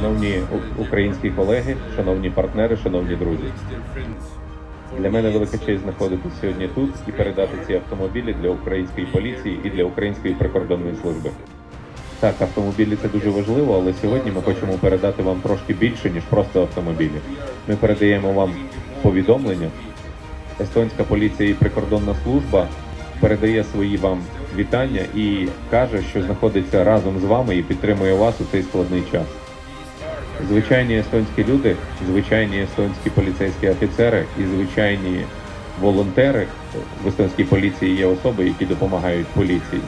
Шановні українські колеги, шановні партнери, шановні друзі. Для мене велика честь знаходитися сьогодні тут і передати ці автомобілі для української поліції і для української прикордонної служби. Так, автомобілі це дуже важливо, але сьогодні ми хочемо передати вам трошки більше, ніж просто автомобілі. Ми передаємо вам повідомлення. Естонська поліція і прикордонна служба передає свої вам вітання і каже, що знаходиться разом з вами і підтримує вас у цей складний час. Звичайні естонські люди, звичайні естонські поліцейські офіцери і звичайні волонтери в естонській поліції є особи, які допомагають поліції.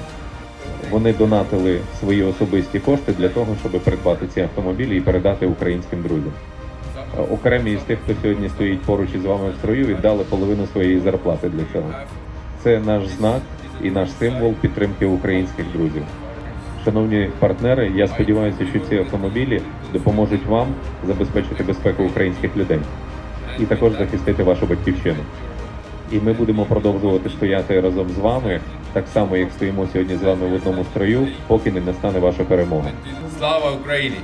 Вони донатили свої особисті кошти для того, щоб придбати ці автомобілі і передати українським друзям. Окремі із тих, хто сьогодні стоїть поруч із вами в строю, віддали половину своєї зарплати для цього. Це наш знак і наш символ підтримки українських друзів. Шановні партнери, я сподіваюся, що ці автомобілі допоможуть вам забезпечити безпеку українських людей і також захистити вашу батьківщину. І ми будемо продовжувати стояти разом з вами, так само як стоїмо сьогодні з вами в одному строю, поки не настане ваша перемога. Слава Україні!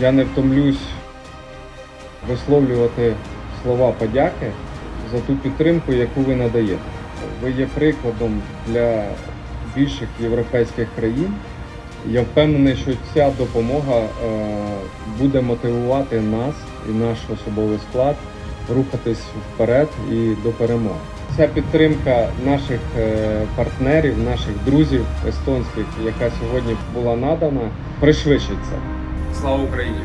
Я не втомлюсь висловлювати слова подяки за ту підтримку, яку ви надаєте. Ви є прикладом для більших європейських країн. Я впевнений, що ця допомога е, буде мотивувати нас і наш особовий склад рухатись вперед і до перемоги. Ця підтримка наших е, партнерів, наших друзів естонських, яка сьогодні була надана, пришвидшиться. Слава Україні!